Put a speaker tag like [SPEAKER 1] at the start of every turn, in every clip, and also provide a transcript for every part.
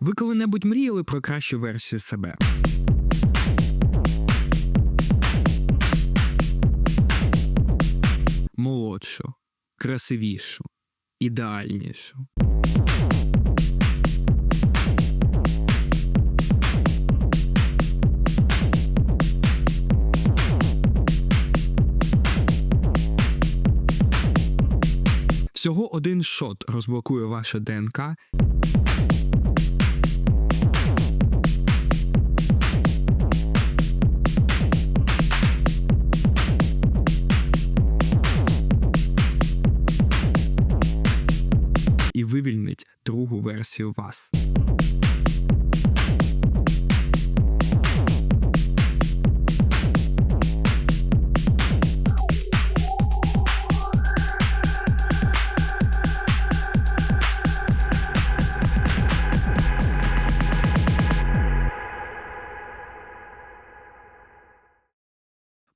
[SPEAKER 1] Ви коли-небудь мріяли про кращу версію себе? Молодшу, красивішу, ідеальнішу. Всього один шот розблокує ваше ДНК і вивільнить другу версію вас.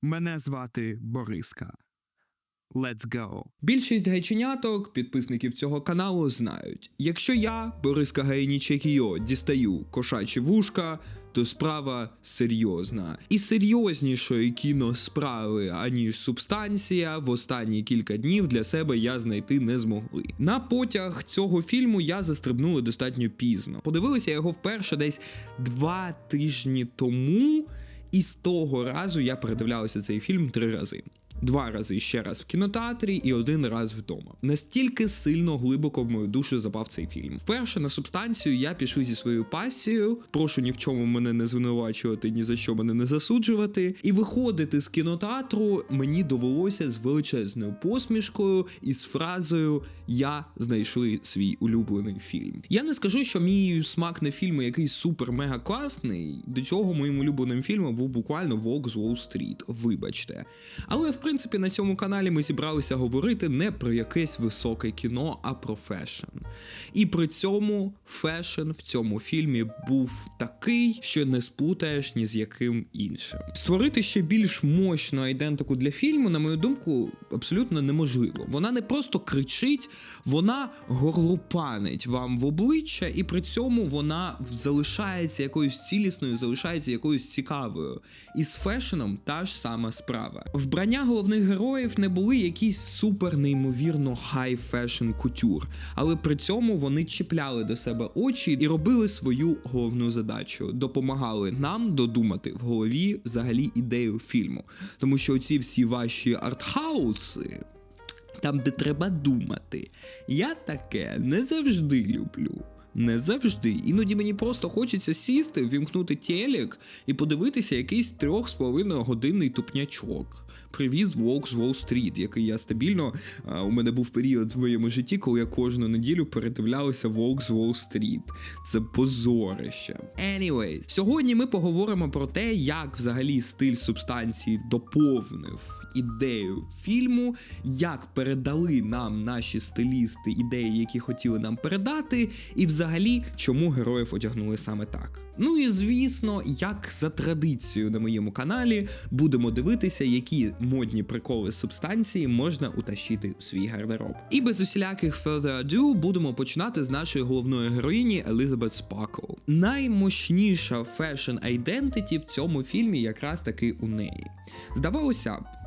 [SPEAKER 1] Мене звати Бориска. Let's go. Більшість гайченяток, підписників цього каналу, знають: якщо я, Бориска Гайнічекіо, дістаю кошачі вушка, то справа серйозна. І серйознішої кіносправи, аніж субстанція, в останні кілька днів для себе я знайти не змогли. На потяг цього фільму я застрибнули достатньо пізно. Подивилися його вперше десь два тижні тому. І з того разу я передивлявся цей фільм три рази. Два рази ще раз в кінотеатрі і один раз вдома. Настільки сильно глибоко в мою душу запав цей фільм. Вперше на субстанцію я пішов зі своєю пасією. Прошу ні в чому мене не звинувачувати, ні за що мене не засуджувати. І виходити з кінотеатру мені довелося з величезною посмішкою і з фразою Я знайшли свій улюблений фільм. Я не скажу, що мій смак на фільми якийсь супер-мега класний. До цього моїм улюбленим фільмом був буквально Волк з Уолл-стріт. Вибачте. Але в принципі на цьому каналі ми зібралися говорити не про якесь високе кіно, а про фешн. І при цьому фешн в цьому фільмі був такий, що не сплутаєш ні з яким іншим. Створити ще більш мощну айдентику для фільму, на мою думку, абсолютно неможливо. Вона не просто кричить, вона горлопанить вам в обличчя, і при цьому вона залишається якоюсь цілісною, залишається якоюсь цікавою. І з фешеном та ж сама справа. Вбрання головних героїв не були якісь супер неймовірно хай фешн кутюр, але при цьому вони чіпляли до себе очі і робили свою головну задачу, допомагали нам додумати в голові взагалі ідею фільму. Тому що ці всі ваші артхауси. Там, де треба думати. Я таке не завжди люблю. Не завжди. Іноді мені просто хочеться сісти, вімкнути телек і подивитися якийсь трьох з половиною годинний тупнячок. Привіз Волк з Уолл-стріт, який я стабільно. у мене був період в моєму житті, коли я кожну неділю передивлявся Волк з Уолл-стріт. Це позорище. Anyway, сьогодні ми поговоримо про те, як взагалі стиль субстанції доповнив ідею фільму, як передали нам наші стилісти ідеї, які хотіли нам передати, і взагалі чому героїв одягнули саме так. Ну і звісно, як за традицією на моєму каналі будемо дивитися, які модні приколи субстанції можна утащити в свій гардероб. І без усіляких further ado будемо починати з нашої головної героїні Елізабет Спакл. Наймощніша фешн айдентиті в цьому фільмі якраз таки у неї. Здавалося.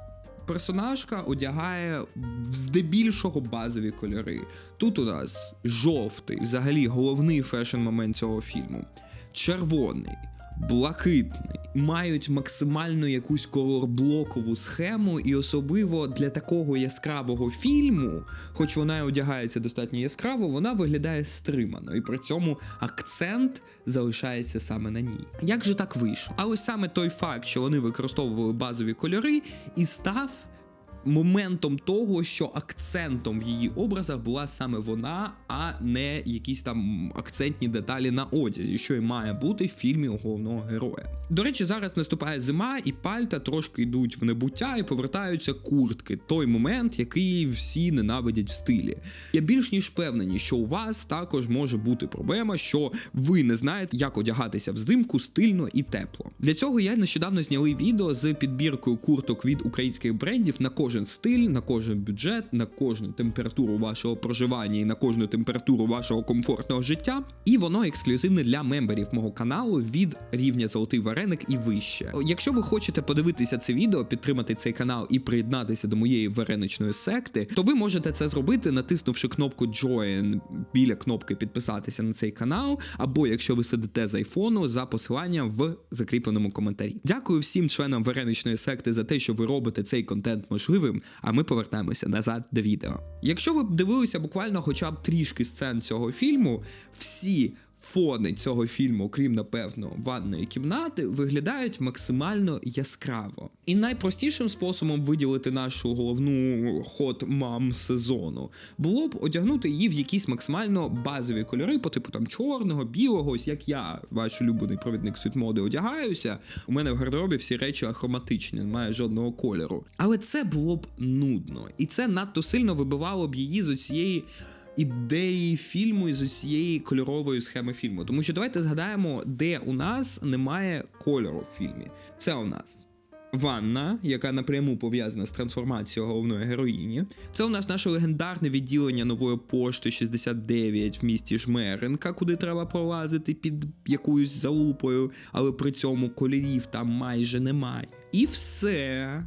[SPEAKER 1] Персонажка одягає здебільшого базові кольори. Тут у нас жовтий, взагалі головний фешн момент цього фільму. Червоний, блакитний, мають максимально якусь колорблокову схему, і особливо для такого яскравого фільму, хоч вона і одягається достатньо яскраво, вона виглядає стримано, і при цьому акцент залишається саме на ній. Як же так вийшло? А ось саме той факт, що вони використовували базові кольори, і став моментом того, що акцентом в її образах була саме вона, а не якісь там акцентні деталі на одязі, що й має бути в фільмі головного героя. До речі, зараз наступає зима, і пальта трошки йдуть в небуття і повертаються куртки. Той момент, який всі ненавидять в стилі. Я більш ніж впевнений, що у вас також може бути проблема, що ви не знаєте, як одягатися взимку стильно і тепло. Для цього я нещодавно зняли відео з підбіркою курток від українських брендів на кожен кожен стиль, на кожен бюджет, на кожну температуру вашого проживання і на кожну температуру вашого комфортного життя. І воно ексклюзивне для мемберів мого каналу від рівня Золотий Вареник і вище. Якщо ви хочете подивитися це відео, підтримати цей канал і приєднатися до моєї вареничної секти, то ви можете це зробити, натиснувши кнопку Join біля кнопки підписатися на цей канал, або якщо ви сидите з айфону, за посиланням в закріпленому коментарі. Дякую всім членам вареничної секти за те, що ви робите цей контент можливим. А ми повертаємося назад до відео. Якщо ви дивилися буквально хоча б трішки сцен цього фільму, всі. Фони цього фільму, крім напевно, ванної кімнати, виглядають максимально яскраво. І найпростішим способом виділити нашу головну хот мам сезону було б одягнути її в якісь максимально базові кольори, по типу там чорного, білого, ось як я, ваш улюблений провідник світмоди, одягаюся. У мене в гардеробі всі речі ахроматичні, немає жодного кольору. Але це було б нудно, і це надто сильно вибивало б її з цієї ідеї фільму і з усієї кольорової схеми фільму. Тому що давайте згадаємо, де у нас немає кольору в фільмі. Це у нас. Ванна, яка напряму пов'язана з трансформацією головної героїні. Це у нас наше легендарне відділення нової пошти 69 в місті Жмеренка, куди треба пролазити під якоюсь залупою, але при цьому кольорів там майже немає. І все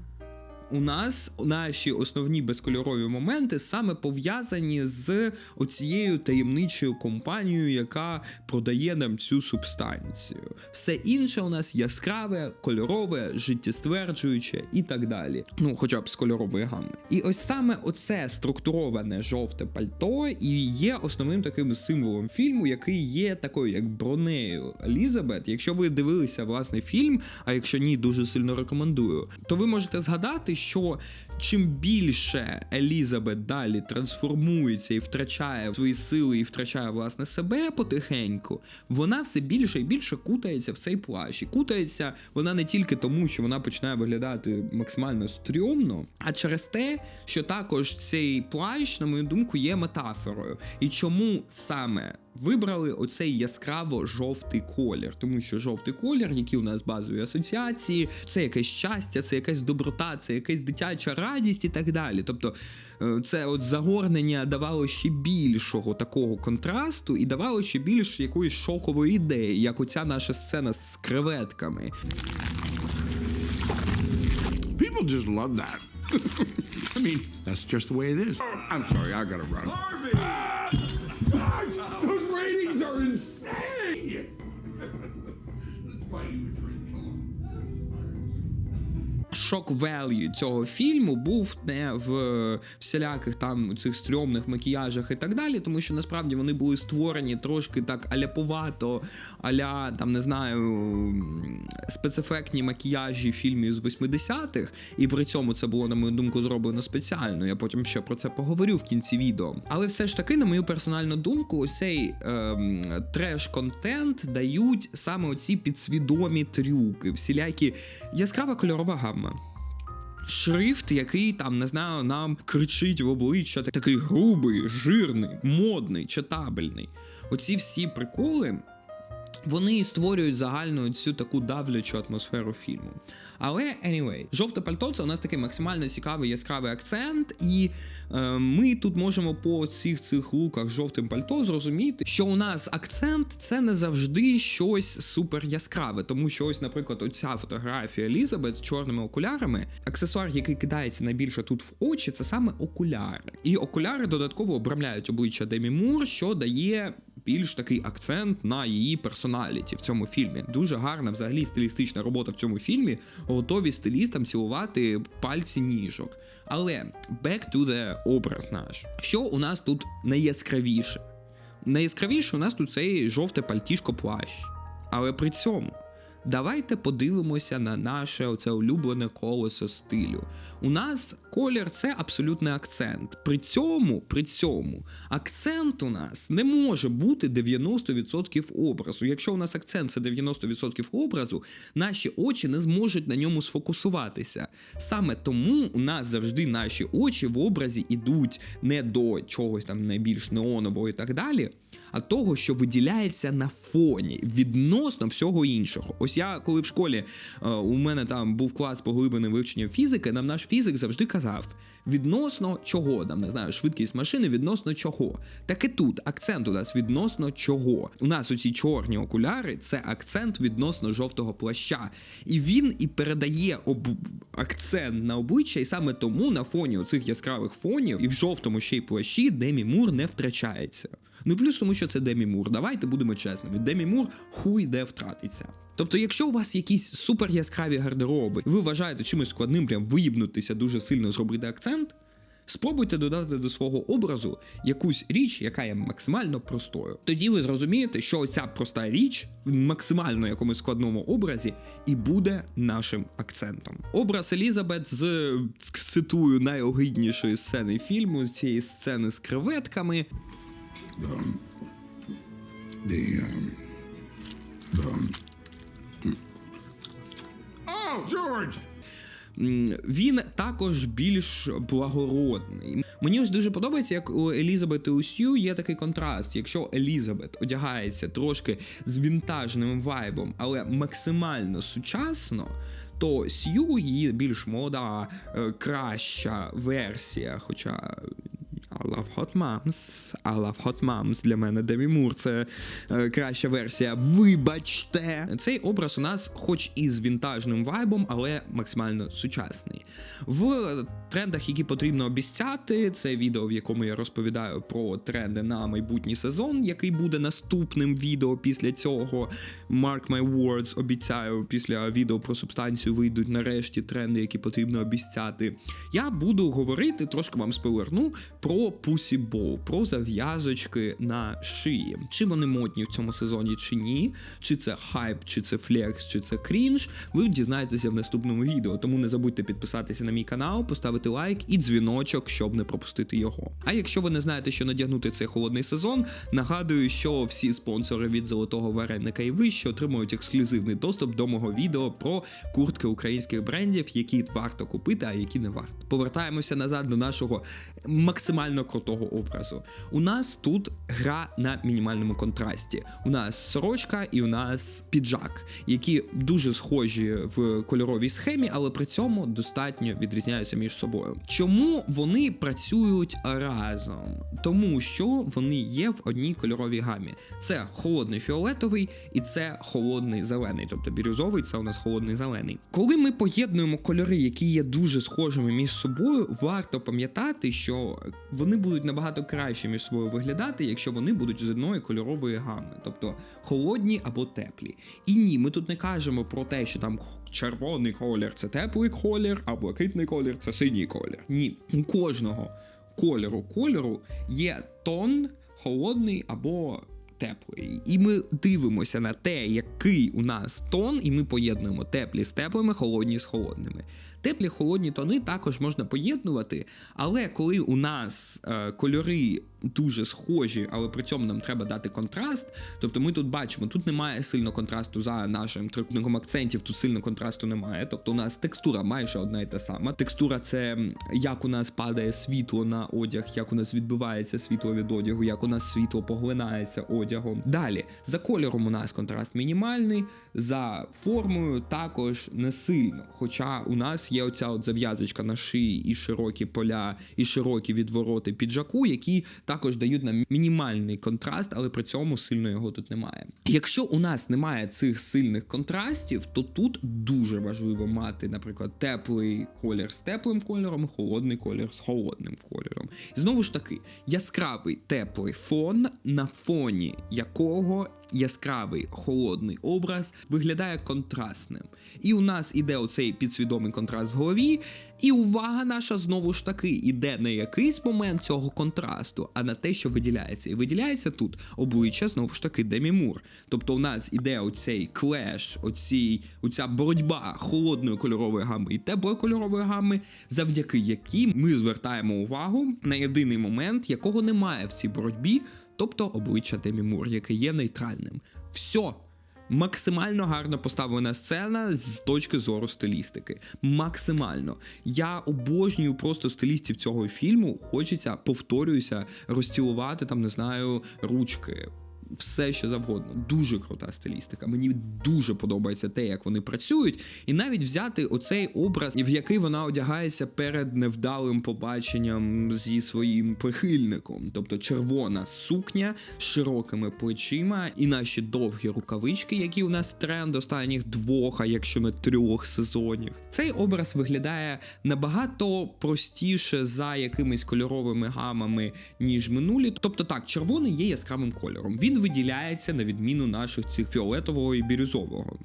[SPEAKER 1] у нас наші основні безкольорові моменти саме пов'язані з оцією таємничою компанією, яка продає нам цю субстанцію. Все інше у нас яскраве, кольорове, життєстверджуюче і так далі. Ну, хоча б з кольорової гами. І ось саме оце структуроване жовте пальто і є основним таким символом фільму, який є такою, як бронею Елізабет. Якщо ви дивилися власне фільм, а якщо ні, дуже сильно рекомендую, то ви можете згадати, що чим більше Елізабет далі трансформується і втрачає свої сили, і втрачає власне себе потихеньку, вона все більше і більше кутається в цей плащ. І кутається вона не тільки тому, що вона починає виглядати максимально стрьомно, а через те, що також цей плащ, на мою думку, є метафорою. І чому саме вибрали оцей яскраво жовтий колір, тому що жовтий колір, які у нас базові асоціації, це якесь щастя, це якась доброта, це якась дитяча радість і так далі. Тобто е, це от загорнення давало ще більшого такого контрасту і давало ще більш якоїсь шокової ідеї, як оця наша сцена з креветками.
[SPEAKER 2] People just love that. I mean, that's just the way it is. I'm sorry, I gotta run.
[SPEAKER 3] Harvey! Insane!
[SPEAKER 1] Шок велью цього фільму був не в всіляких там цих стрьомних макіяжах і так далі, тому що насправді вони були створені трошки так аляповато, аля там не знаю спецефектні макіяжі фільмів з 80-х, і при цьому це було, на мою думку, зроблено спеціально. Я потім ще про це поговорю в кінці відео. Але все ж таки, на мою персональну думку, ось цей ем, треш-контент дають саме оці підсвідомі трюки, всілякі яскрава кольорова гамма. Шрифт, який там не знаю, нам кричить в обличчя, такий грубий, жирний, модний, читабельний. Оці всі приколи. Вони створюють загальну цю таку давлячу атмосферу фільму. Але anyway, жовте пальто це у нас такий максимально цікавий яскравий акцент, і е, ми тут можемо по цих цих луках жовтим пальто зрозуміти, що у нас акцент це не завжди щось супер яскраве. Тому що ось, наприклад, оця фотографія Елізабет з чорними окулярами, аксесуар, який кидається найбільше тут в очі, це саме окуляри. І окуляри додатково обрамляють обличчя Демі Мур, що дає більш такий акцент на її персоналіті в цьому фільмі. Дуже гарна взагалі стилістична робота в цьому фільмі. Готові стилістам цілувати пальці ніжок. Але back to the образ наш. Що у нас тут найяскравіше? Найяскравіше у нас тут цей жовте пальтішко плащ. Але при цьому давайте подивимося на наше оце улюблене колесо стилю. У нас колір це абсолютний акцент. При цьому, при цьому, акцент у нас не може бути 90% образу. Якщо у нас акцент це 90% образу, наші очі не зможуть на ньому сфокусуватися. Саме тому у нас завжди наші очі в образі ідуть не до чогось там найбільш неонового і так далі. А того, що виділяється на фоні відносно всього іншого. Ось я, коли в школі е, у мене там був клас поглиблене вивчення фізики, нам наш фізик завжди казав: відносно чого, там не знаю, швидкість машини, відносно чого. Так і тут акцент у нас відносно чого. У нас оці чорні окуляри це акцент відносно жовтого плаща. І він і передає об... акцент на обличчя, і саме тому на фоні оцих яскравих фонів і в жовтому ще й плащі Демі Мур не втрачається. Ну і плюс тому, що це Демі Мур. Давайте будемо чесними. Демі Мур хуй де втратиться. Тобто, якщо у вас якісь супер яскраві гардероби, і ви вважаєте чимось складним прям виїбнутися дуже сильно зробити акцент, спробуйте додати до свого образу якусь річ, яка є максимально простою. Тоді ви зрозумієте, що ця проста річ в максимально якомусь складному образі і буде нашим акцентом. Образ Елізабет з цитую найогиднішої сцени фільму, цієї сцени з креветками.
[SPEAKER 2] The, um, the,
[SPEAKER 3] George!
[SPEAKER 1] Він також більш благородний. Мені ось дуже подобається, як у Елізабет і у Сью є такий контраст. Якщо Елізабет одягається трошки з вінтажним вайбом, але максимально сучасно. То Сью її більш молода, е, краща версія. Хоча I love hot moms, I love hot moms. Для мене Демі Мур це е, краща версія. Вибачте, цей образ у нас, хоч і з вінтажним вайбом, але максимально сучасний. В трендах, які потрібно обіцяти, це відео, в якому я розповідаю про тренди на майбутній сезон, який буде наступним відео після цього. Mark my words, обіцяю, після відео про субстанцію вийдуть нарешті тренди, які потрібно обіцяти. Я буду говорити, трошки вам спойлерну, про Pussy Bow, про зав'язочки на шиї. Чи вони модні в цьому сезоні, чи ні, чи це хайп, чи це флекс, чи це крінж, ви дізнаєтеся в наступному відео. Тому не забудьте підписатися на мій канал, поставити лайк і дзвіночок, щоб не пропустити його. А якщо ви не знаєте, що надягнути цей холодний сезон, нагадую, що всі спонсори від золотого вареника і вище отримують ексклюзивний доступ до мого відео про куртки українських брендів, які варто купити, а які не варто. Повертаємося назад до нашого максимально крутого образу. У нас тут гра на мінімальному контрасті. У нас сорочка і у нас піджак, які дуже схожі в кольоровій схемі, але при цьому достатньо відрізняються між собою. Чому вони працюють разом? Тому що вони є в одній кольоровій гамі. Це холодний фіолетовий і це холодний зелений, тобто бірюзовий це у нас холодний зелений. Коли ми поєднуємо кольори, які є дуже схожими між собою, варто пам'ятати, що вони будуть набагато краще між собою виглядати, якщо вони будуть з одної кольорової гами, тобто холодні або теплі. І ні, ми тут не кажемо про те, що там червоний колір це теплий колір, а блакитний колір це синій колір. Ні, у кожного кольору кольору є тон холодний або теплий. І ми дивимося на те, який у нас тон, і ми поєднуємо теплі з теплими, холодні з холодними. Теплі холодні тони також можна поєднувати, але коли у нас е, кольори дуже схожі, але при цьому нам треба дати контраст. Тобто ми тут бачимо, тут немає сильно контрасту за нашим трикутником акцентів, тут сильно контрасту немає. Тобто у нас текстура майже одна і та сама. Текстура це як у нас падає світло на одяг, як у нас відбивається світло від одягу, як у нас світло поглинається одягом. Далі за кольором у нас контраст мінімальний, за формою також не сильно. Хоча у нас є оця от зав'язочка на шиї і широкі поля, і широкі відвороти піджаку, які також дають нам мінімальний контраст, але при цьому сильно його тут немає. Якщо у нас немає цих сильних контрастів, то тут дуже важливо мати, наприклад, теплий колір з теплим кольором, холодний колір з холодним кольором. І знову ж таки, яскравий теплий фон, на фоні якого яскравий холодний образ виглядає контрастним. І у нас іде оцей підсвідомий контраст в голові, і увага наша знову ж таки іде на якийсь момент цього контрасту, а на те, що виділяється. І виділяється тут обличчя знову ж таки Демі Мур. Тобто у нас іде оцей клеш, оці, оця боротьба холодної кольорової гами і теплої кольорової гами, завдяки якій ми звертаємо увагу на єдиний момент, якого немає в цій боротьбі, тобто обличчя Демі Мур, яке є нейтральним. Все. Максимально гарно поставлена сцена з точки зору стилістики. Максимально. Я обожнюю просто стилістів цього фільму. Хочеться, повторююся, розцілувати там, не знаю, ручки. Все, що завгодно, дуже крута стилістика. Мені дуже подобається те, як вони працюють, і навіть взяти оцей образ, в який вона одягається перед невдалим побаченням зі своїм прихильником, тобто червона сукня з широкими плечима і наші довгі рукавички, які у нас тренд останніх двох, а якщо не трьох сезонів. Цей образ виглядає набагато простіше за якимись кольоровими гамами, ніж минулі. Тобто так, червоний є яскравим кольором. Він виділяється на відміну наших цих фіолетового і бірюзового.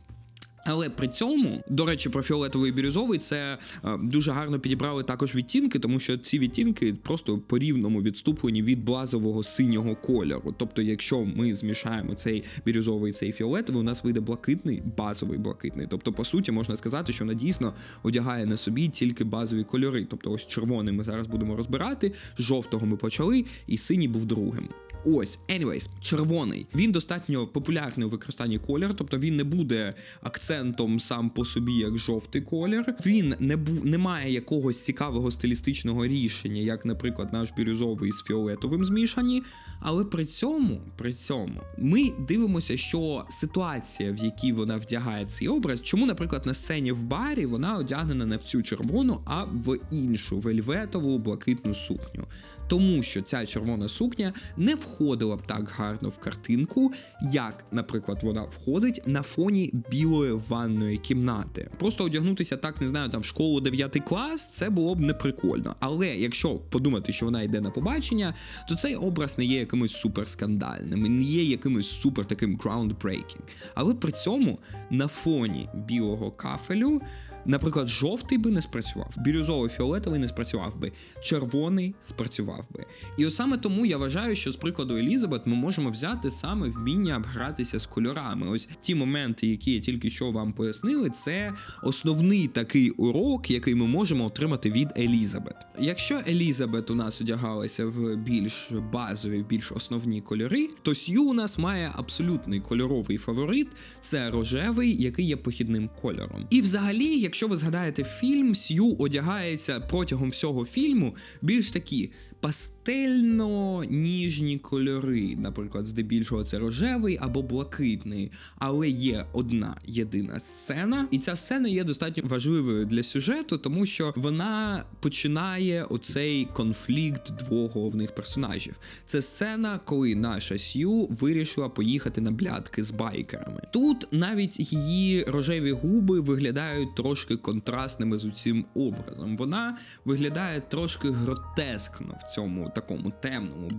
[SPEAKER 1] Але при цьому, до речі, про фіолетовий і бірюзовий це е, дуже гарно підібрали також відтінки, тому що ці відтінки просто по рівному відступлені від базового синього кольору. Тобто, якщо ми змішаємо цей бірюзовий і цей фіолетовий, у нас вийде блакитний, базовий блакитний. Тобто, по суті, можна сказати, що вона дійсно одягає на собі тільки базові кольори. Тобто, ось червоний ми зараз будемо розбирати, жовтого ми почали, і синій був другим. Ось, anyways, червоний. Він достатньо популярний у використанні колір, тобто він не буде акцентом сам по собі як жовтий колір. Він не бу не має якогось цікавого стилістичного рішення, як, наприклад, наш бірюзовий з фіолетовим змішані. Але при цьому, при цьому, ми дивимося, що ситуація, в якій вона вдягає цей образ, чому, наприклад, на сцені в барі вона одягнена не в цю червону, а в іншу вельветову блакитну сукню. Тому що ця червона сукня не входила б так гарно в картинку, як, наприклад, вона входить на фоні білої ванної кімнати. Просто одягнутися так, не знаю, там в школу 9 клас, це було б неприкольно. Але якщо подумати, що вона йде на побачення, то цей образ не є якимось супер скандальним, не є якимось супер таким groundbreaking. Але при цьому на фоні білого кафелю. Наприклад, жовтий би не спрацював, бірюзовий фіолетовий не спрацював би, червоний спрацював би. І от саме тому я вважаю, що з прикладу Елізабет ми можемо взяти саме вміння гратися з кольорами. Ось ті моменти, які я тільки що вам пояснили, це основний такий урок, який ми можемо отримати від Елізабет. Якщо Елізабет у нас одягалася в більш базові, більш основні кольори, то Сью у нас має абсолютний кольоровий фаворит це рожевий, який є похідним кольором. І взагалі, якщо ви згадаєте фільм, Сью одягається протягом всього фільму більш такі пастельно ніжні кольори. Наприклад, здебільшого це рожевий або блакитний. Але є одна єдина сцена, і ця сцена є достатньо важливою для сюжету, тому що вона починає оцей конфлікт двох головних персонажів. Це сцена, коли наша Сью вирішила поїхати на блядки з байкерами. Тут навіть її рожеві губи виглядають трошки контрастними з цим образом. Вона виглядає трошки гротескно в цьому такому темному,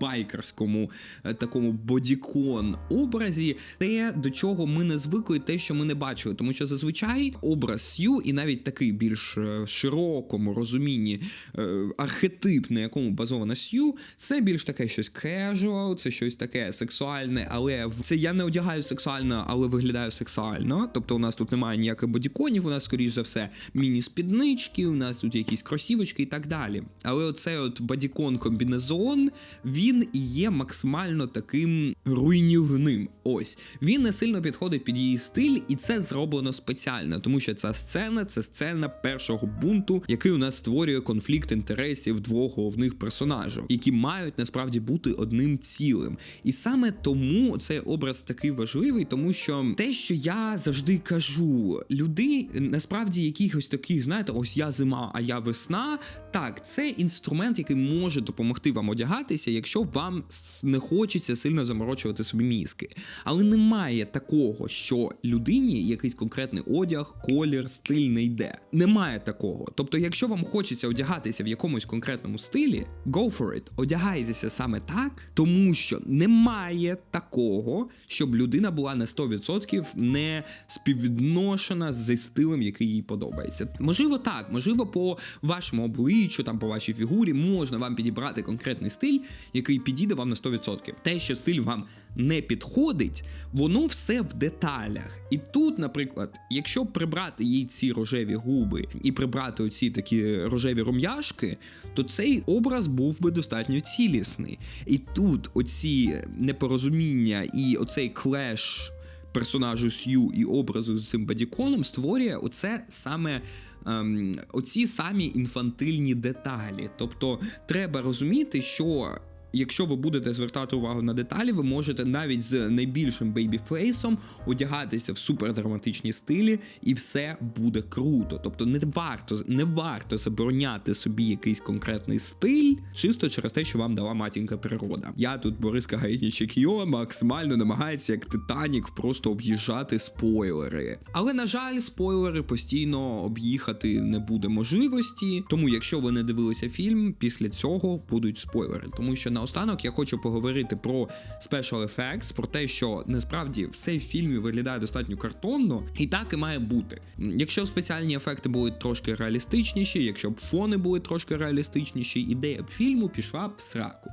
[SPEAKER 1] байкерському е, такому бодікон образі, те, до чого ми не звикли, те, що ми не бачили. Тому що зазвичай образ Сью, і навіть такий більш е, широкому розумінні е, архетип, на якому базована Сью, це більш таке щось casual, це щось таке сексуальне, але це я не одягаю сексуально, але виглядаю сексуально. Тобто у нас тут немає ніяких бодіконів, у нас, скоріш за все, міні-спіднички, у нас тут якісь кросівочки і так далі. Але оцей от бодікон комбінезон, він є максимально таким руйнівним. Ось він не сильно підходить під її стиль, і це зроблено спеціально, тому що ця сцена це сцена першого бунту, який у нас створює конфлікт інтересів двох головних персонажів, які мають насправді бути одним цілим. І саме тому цей образ такий важливий, тому що те, що я завжди кажу, люди насправді якихось таких, знаєте, ось я зима, а я весна. Так, це інструмент, який може допомогти вам одягатися, якщо вам не хочеться сильно заморочувати собі мізки. Але немає такого, що людині якийсь конкретний одяг, колір, стиль не йде. Немає такого. Тобто, якщо вам хочеться одягатися в якомусь конкретному стилі, go for it, одягайтеся саме так, тому що немає такого, щоб людина була на 100% не співвідношена зі стилем, який їй подобається. Можливо, так, можливо, по вашому обличчю, там по вашій фігурі можна вам підібрати конкретний стиль, який підійде вам на 100%. Те, що стиль вам не підходить, воно все в деталях. І тут, наприклад, якщо прибрати їй ці рожеві губи і прибрати оці такі рожеві рум'яшки, то цей образ був би достатньо цілісний. І тут оці непорозуміння і оцей клеш персонажу Сью і образу з цим бадіконом створює оце саме. Ем, оці самі інфантильні деталі. Тобто, треба розуміти, що якщо ви будете звертати увагу на деталі, ви можете навіть з найбільшим бейбіфейсом одягатися в супердраматичні стилі, і все буде круто. Тобто, не варто не варто забороняти собі якийсь конкретний стиль, чисто через те, що вам дала матінка природа. Я тут Бориска Гайнічекіо максимально намагається як Титанік просто об'їжджати спойлери. Але на жаль, спойлери постійно об'їхати не буде можливості. Тому, якщо ви не дивилися фільм, після цього будуть спойлери. Тому що наостанок я хочу поговорити про special effects, про те, що насправді все в фільмі виглядає достатньо картонно, і так і має бути. Якщо Якщо спеціальні ефекти були трошки реалістичніші, якщо б фони були трошки реалістичніші, ідея б фільму пішла б в сраку.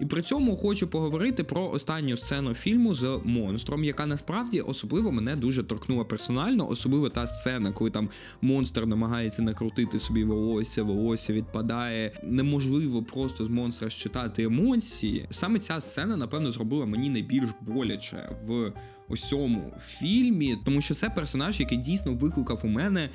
[SPEAKER 1] І при цьому хочу поговорити про останню сцену фільму з монстром, яка насправді особливо мене дуже торкнула персонально, особливо та сцена, коли там монстр намагається накрутити собі волосся, волосся відпадає. Неможливо просто з монстра щитати емоції. Саме ця сцена, напевно, зробила мені найбільш боляче в ось цьому фільмі, тому що це персонаж, який дійсно викликав у мене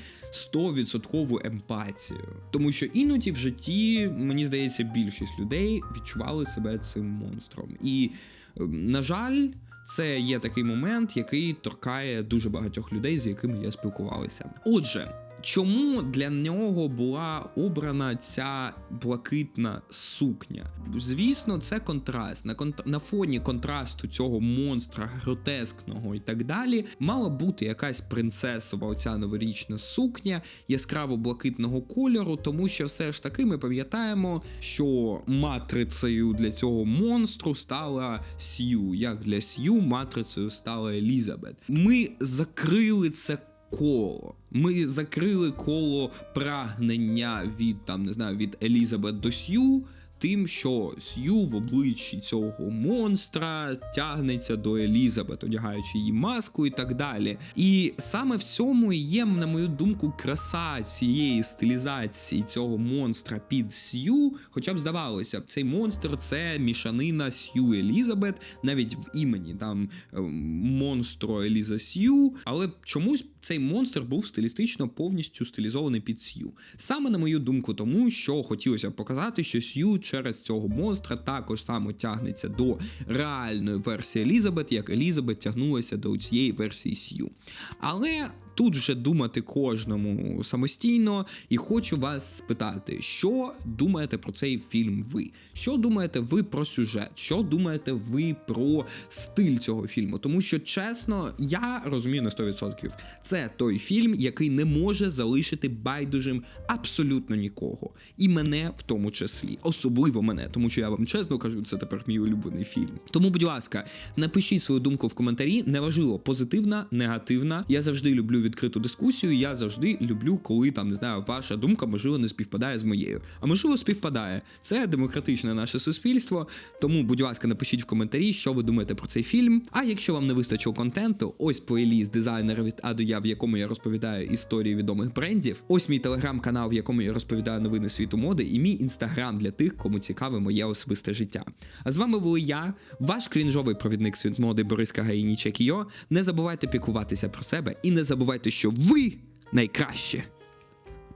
[SPEAKER 1] 100% емпатію. Тому що іноді в житті, мені здається, більшість людей відчували себе цим монстром. І, е, на жаль, це є такий момент, який торкає дуже багатьох людей, з якими я спілкувалася. Отже. Чому для нього була обрана ця блакитна сукня? Звісно, це контраст. На конт... на фоні контрасту цього монстра гротескного і так далі, мала бути якась принцесова оця новорічна сукня яскраво блакитного кольору, тому що все ж таки ми пам'ятаємо, що матрицею для цього монстру стала Сью. Як для Сью матрицею стала Елізабет. Ми закрили це коло. Ми закрили коло прагнення від там, не знаю, від Елізабет до Сью. Тим, що Сью в обличчі цього монстра тягнеться до Елізабет, одягаючи її маску і так далі. І саме в цьому є, на мою думку, краса цієї стилізації цього монстра під Сью. Хоча б здавалося б, цей монстр це мішанина Сью Елізабет, навіть в імені там ем, монстро Еліза Сью. Але чомусь цей монстр був стилістично повністю стилізований під Сью. Саме на мою думку, тому що хотілося б показати, що Сью через цього монстра також само тягнеться до реальної версії Елізабет, як Елізабет тягнулася до цієї версії Сью. Але тут вже думати кожному самостійно, і хочу вас спитати, що думаєте про цей фільм ви? Що думаєте ви про сюжет? Що думаєте ви про стиль цього фільму? Тому що чесно, я розумію на 100%. Це той фільм, який не може залишити байдужим абсолютно нікого. І мене в тому числі, особливо мене, тому що я вам чесно кажу, це тепер мій улюблений фільм. Тому, будь ласка, напишіть свою думку в коментарі. Неважливо, позитивна, негативна. Я завжди люблю відкриту дискусію. Я завжди люблю, коли там не знаю, ваша думка можливо не співпадає з моєю. А можливо, співпадає. Це демократичне наше суспільство. Тому, будь ласка, напишіть в коментарі, що ви думаєте про цей фільм. А якщо вам не вистачило контенту, ось плейліст дизайнера від А до Я, в якому я розповідаю історії відомих брендів. Ось мій телеграм-канал, в якому я розповідаю новини світу моди, і мій інстаграм для тих, кому цікаве моє особисте життя. А з вами були я, ваш крінжовий провідник світ моди Бориска Гаїніча Кіо. Не забувайте піклуватися про себе і не забувайте, що ви найкраще.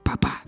[SPEAKER 1] Па-па!